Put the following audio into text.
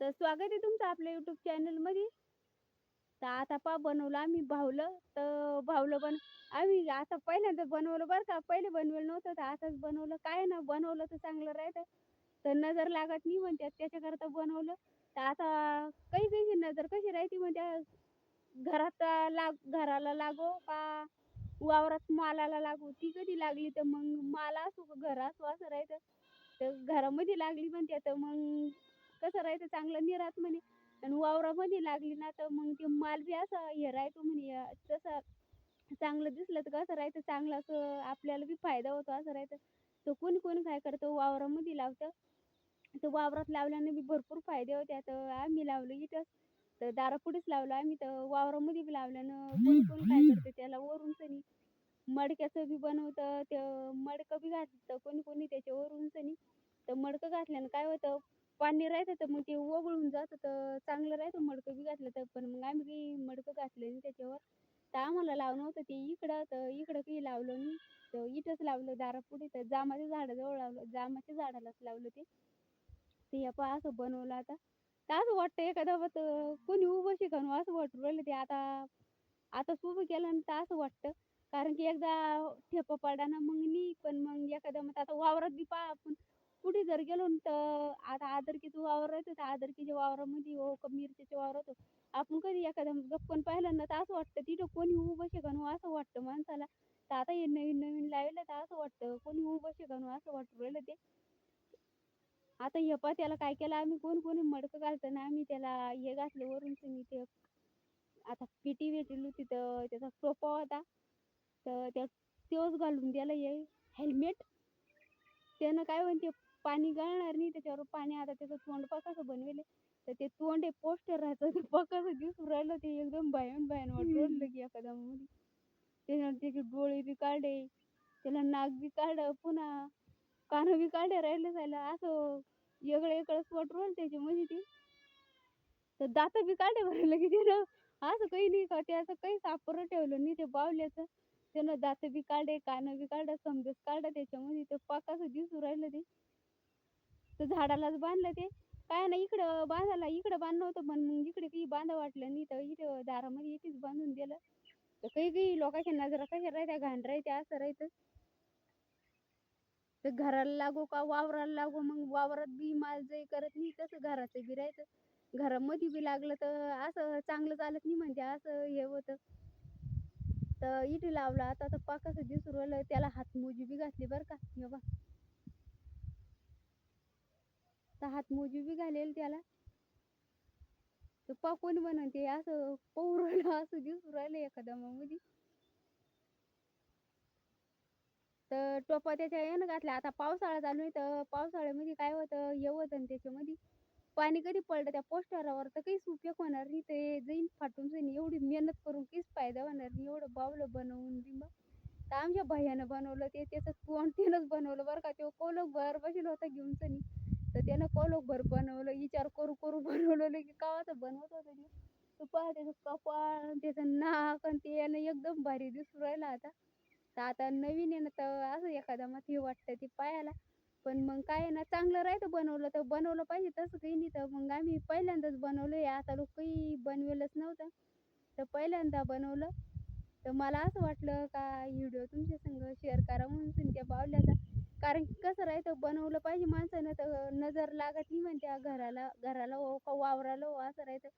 तर स्वागत आहे तुमचं आपल्या यूट्यूब चॅनलमध्ये तर आता पा बनवलं आम्ही भावलं. तर भावलं पण आम्ही आता पहिल्यांदा बनवलं बरं का. पहिले बनवलं नव्हतं तर आताच बनवलं. काय ना बनवलं तर चांगलं राहतं. तर नजर लागत नाही म्हणतात त्याच्याकरता बनवलं. तर आता काही काही नजर कशी राहते म्हणत्या घरात लाग घराला लागो का वावरात मालाला लागो? ती कधी लागली तर मग माला असो घर असो असं राहतं. तर घरामध्ये लागली म्हणते तर मग कसं राहायचं चांगलं निरात म्हणे. आणि वावरामध्ये लागली ना तर मग ते माल बी असं हे राहतो म्हणे तसं चांगलं दिसलं तर कसं राहायचं चांगलं असं आपल्याला बी फायदा होतो असं राहायचं. तर कोणी कोणी काय करतं वावरामध्ये लावतं. तर वावरात लावल्याने बी भरपूर फायदे होते. तर आम्ही लावलं इथं. तर दारापुढेच लावलं आम्ही. तर वावरामध्ये बी लावल्यानं कोणी कोणी काय करतं त्याला वरून सनी मडक्याचं बी बनवतं. ते मडकं बी घातलं कोणी कोणी त्याच्यावरून सनी. तर मडकं घातल्यानं काय होतं पाणी राहतं तर मग ते ओघळून जातं तर चांगलं राहतं मडकं बी घातलं तर. पण मग आम्ही काही मडकं घातलं नाही त्याच्यावर. तर आम्हाला लावणं होतं ते इकडं तर इकडं काही लावलं नाही. तर इथंच लावलं दारापुढे तर जामाच्या झाडाजवळ लावलं जामाच्या झाडालाच लावलं ते. ते हे पहा असं बनवलं आता. तर असं वाटतं एखादा वत कोणी उभं शिकणं असं वाटून राहिलं ते आता आता उभं केलं तर असं वाटतं. कारण की एकदा ठेपा पडा ना मग नी पण मग एखाद्या मग आता वावरात बी पहा आपण. कुठे जर गेलो ना तर आता आदरकीचं वावर राहतं तर आदरकीच्या वावरामध्ये हो का मिरच्याच्या वावरात आपण कधी एखाद्या गप्पन पाहिलं ना तर असं वाटतं तिथं कोणी उभं शिकवून हो असं वाटतं माणसाला. तर आता हे नवीन नवीन लावलं तर असं वाटतं कोणी उभं शिकवून हो असं वाटू राहिलं ते. आता हे पा त्याला काय केलं आम्ही? कोण कोणी मडकं घालताना आम्ही? त्याला हे घातलं वरून तुम्ही ते आता पिटी भेटली तिथं त्याचा टोपा होता. तर त्या तोच घालून द्यायला ये हेल्मेट. त्यानं काय म्हणते पाणी गळणार नाही त्याच्यावर पाणी आता त्याचं तोंड कसं बनवेल. तर ते तोंड आहे पोस्टर राहायचं ते कसं दिसून राहिलं ते एकदम भयान भयान वाटून राहिलं की एखाद्या मध्ये त्याच्यावर त्याचे डोळे बी काढे त्याला नाक बी काढ पुन्हा कान बी काढे राहिले जायला असं वेगळं वेगळंच वाटून त्याच्या मध्ये ते. तर दात बी काढे भरलं की त्यानं असं काही नाही का ते असं काही सापडं ठेवलं नाही ते बावल्याचं. त्यानं दात बी काढे कान बी काढ समजत काढ त्याच्यामध्ये. ते पाक असं दिसून राहिलं ते. तर झाडालाच बांधलं ते. काय ना इकडं बांधायला इकडं बांधलं होतं पण मग इकडे काही बांधा वाटलं नाही. तर इथं दारामध्ये इथेच बांधून दिलं. तर काही काही लोकांच्या नजरा कशा राहत्या घाण राहत्या असं राहतं. तर घराला लागो का वावराला लागो? मग वावरात बी माल जे करत नाही तसं घराचं बी राहायचं घरामध्ये बी लागलं तर असं चांगलं चालत नाही म्हणजे असं हे होतं. तर इथे लावला आता तर पाकाचं दिसून राहिलं त्याला हातमोजी बी घातली बरं का. हे तर हातमोजी बी घालेल त्याला. तर पा कोणी ते असं पौरण राहिलं असं दिसून राहिलं एखाद्या मध्ये तर टोपा त्याच्या यानं घातला आता पावसाळा चालू आहे तर पावसाळ्यामध्ये काय होतं? येवत आणि त्याच्यामध्ये. पाणी कधी पडलं त्या पोस्टरावर तर काहीच उपयोग होणार नाही. ते जाईन फाटून जाईन. एवढी मेहनत करून काहीच फायदा होणार नाही. एवढं बावलं बनवून बिंब तर आमच्या भैयानं बनवलं ते. त्याचं तोंड त्यानंच बनवलं बरं का. तो कोलक भर बसेल होता घेऊन सनी तर त्यानं कोलोक भर बनवलं विचार करू करू बनवलं की कावाचं बनवत होतं ते. तू पहा त्याचं कपाळ त्याचं नाक आणि ते यानं एकदम भारी दिसून राहिलं आता. तर आता नवीन आहे ना तर असं एखादा मग हे वाटतं ते पायाला पण मग काय आहे ना चांगलं राहतं बनवलं तर बनवलं पाहिजे तसं काही नाही. तर मग आम्ही पहिल्यांदाच बनवलं आहे आता लोक काही बनवेलच नव्हतं. तर पहिल्यांदा बनवलं. तर मला असं वाटलं का व्हिडिओ तुमच्या संग शेअर करा म्हणून त्या बावल्याचा कारण कसं राहतं बनवलं पाहिजे माणसानं तर नजर लागत नाही म्हणत्या घराला घराला हो का वावराला हो असं राहतं.